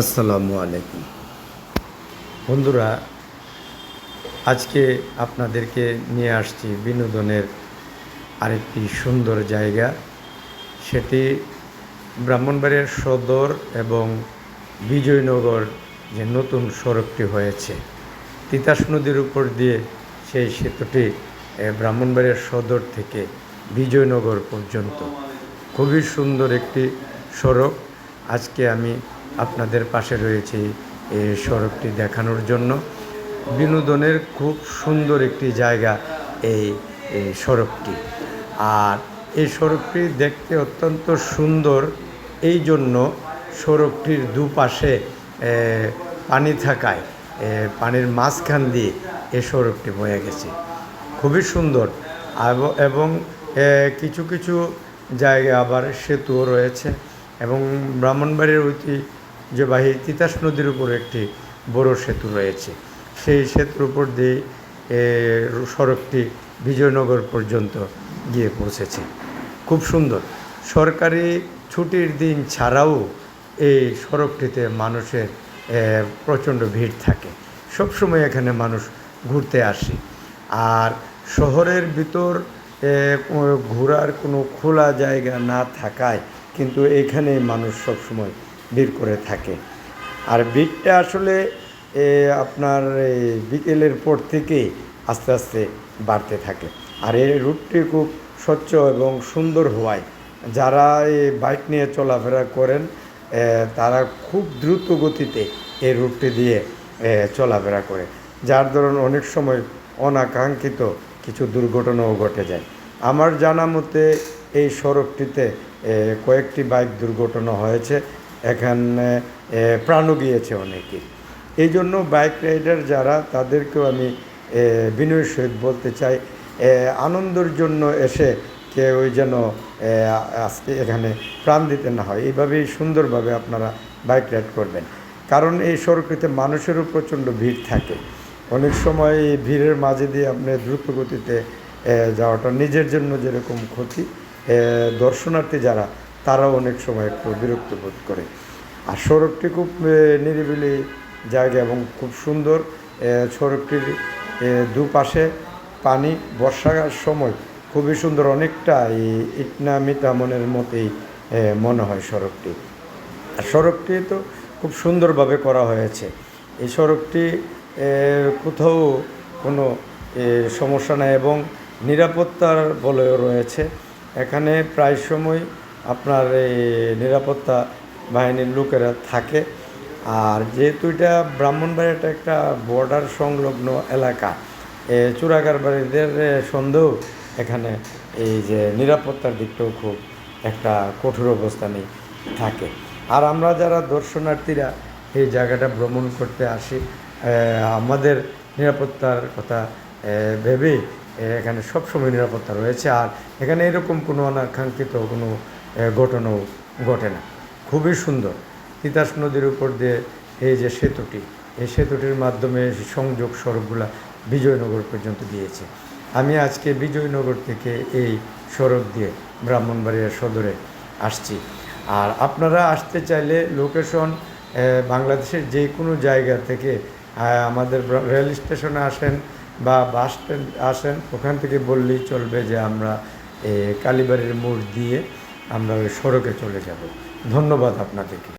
আসসালামু আলাইকুম। বন্ধুরা, আজকে আপনাদেরকে নিয়ে আসছি বিনোদনের আরেকটি সুন্দর জায়গা। সেটি ব্রাহ্মণবাড়িয়ার সদর এবং বিজয়নগর যে নতুন সড়কটি হয়েছে। তিতাস নদীর উপর দিয়ে সেই সেতুটি ব্রাহ্মণবাড়িয়ার সদর থেকে বিজয়নগর পর্যন্ত। খুবই সুন্দর একটি সড়ক। আজকে আমি আপনাদের পাশে রয়েছে এই সড়কটি দেখানোর জন্য। বিনোদনের খুব সুন্দর একটি জায়গা এই সড়কটি। আর এই সড়কটি দেখতে অত্যন্ত সুন্দর। এই জন্য সড়কটির দুপাশে পানি থাকায় পানির মাঝখান দিয়ে এই সড়কটি বয়ে গেছে। খুবই সুন্দর। এবং কিছু কিছু জায়গায় আবার সেতুও রয়েছে। এবং ব্রাহ্মণবাড়ির ঐতিহ্যবাহী তিতাস নদীর উপর একটি বড় সেতু রয়েছে। সেই সেতুর উপর দিয়ে সড়কটি বিজয়নগর পর্যন্ত গিয়ে পৌঁছেছে। খুব সুন্দর। সরকারি ছুটির দিন ছাড়াও এই সড়কটিতে মানুষের প্রচণ্ড ভিড় থাকে। সবসময় এখানে মানুষ ঘুরতে আসে। আর শহরের ভিতর ঘোরার কোনো খোলা জায়গা না থাকায় কিন্তু এখানে মানুষ সবসময় ভিড় করে থাকে। আর ভিড়টা আসলে আপনার বিকেলের পর থেকেই আস্তে আস্তে বাড়তে থাকে। আর এই রুটটি খুব স্বচ্ছ এবং সুন্দর হওয়ায় যারা এই বাইক নিয়ে চলাফেরা করেন তারা খুব দ্রুত গতিতে এই রুটটি দিয়ে চলাফেরা করে। যার ধরুন অনেক সময় অনাকাঙ্ক্ষিত কিছু দুর্ঘটনাও ঘটে যায়। আমার জানা মতে এই সড়কটিতে কয়েকটি বাইক দুর্ঘটনা হয়েছে। এখানে প্রাণও গিয়েছে অনেকেই। এই জন্য বাইক রাইডার যারা, তাদেরকেও আমি বিনয়ের সহিত বলতে চাই আনন্দের জন্য এসে কেউ যেন আজকে এখানে প্রাণ দিতে না হয়। এইভাবেই সুন্দরভাবে আপনারা বাইক রাইড করবেন। কারণ এই সড়কটিতে মানুষেরও প্রচণ্ড ভিড় থাকে। অনেক সময় এই ভিড়ের মাঝে দিয়ে আপনি দ্রুত গতিতে যাওয়াটা নিজের জন্য যেরকম ক্ষতি দর্শনার্থী যারা তারাও অনেক সময় একটু বিরক্ত বোধ করে। আর সড়কটি খুব নিরিবিলি জায়গা এবং খুব সুন্দর। সড়কটির দুপাশে পানি বর্ষার সময় খুবই সুন্দর। অনেকটা এই ইটনা মিতামনের মতোই মনে হয় সড়কটি। আর সড়কটি তো খুব সুন্দরভাবে করা হয়েছে। এই সড়কটি কোথাও কোনো সমস্যা নাই এবং নিরাপত্তার বলেও রয়েছে। এখানে প্রায় সময় আপনার এই নিরাপত্তা বাহিনীর লোকেরা থাকে। আর যেহেতু এটা ব্রাহ্মণবাড়িয়াটা একটা বর্ডার সংলগ্ন এলাকা এ, চুরাগার বাড়িদের সন্দেহ এখানে এই যে নিরাপত্তার দিকটাও খুব একটা কঠোর অবস্থানে থাকে। আর আমরা যারা দর্শনার্থীরা এই জায়গাটা ভ্রমণ করতে আসি আমাদের নিরাপত্তার কথা ভেবেই এখানে সবসময় নিরাপত্তা রয়েছে। আর এখানে এরকম কোনো অনাকাঙ্ক্ষিত কোনো ঘটনাও ঘটে না। খুবই সুন্দর। তিতাস নদীর উপর দিয়ে এই যে সেতুটি, এই সেতুটির মাধ্যমে সংযোগ সড়কগুলা বিজয়নগর পর্যন্ত দিয়েছে আমি আজকে বিজয়নগর থেকে এই সড়ক দিয়ে ব্রাহ্মণবাড়িয়া সদরে আসছি। আর আপনারা আসতে চাইলে লোকেশন বাংলাদেশের যে কোনো জায়গা থেকে আমাদের রেল স্টেশনে আসেন বা বাস স্ট্যান্ড আসেন, ওখান থেকে বললেই চলবে যে আমরা কালীবাড়ির মোড় দিয়ে আমরা ওই সড়কে চলে যাব। ধন্যবাদ আপনাদেরকে।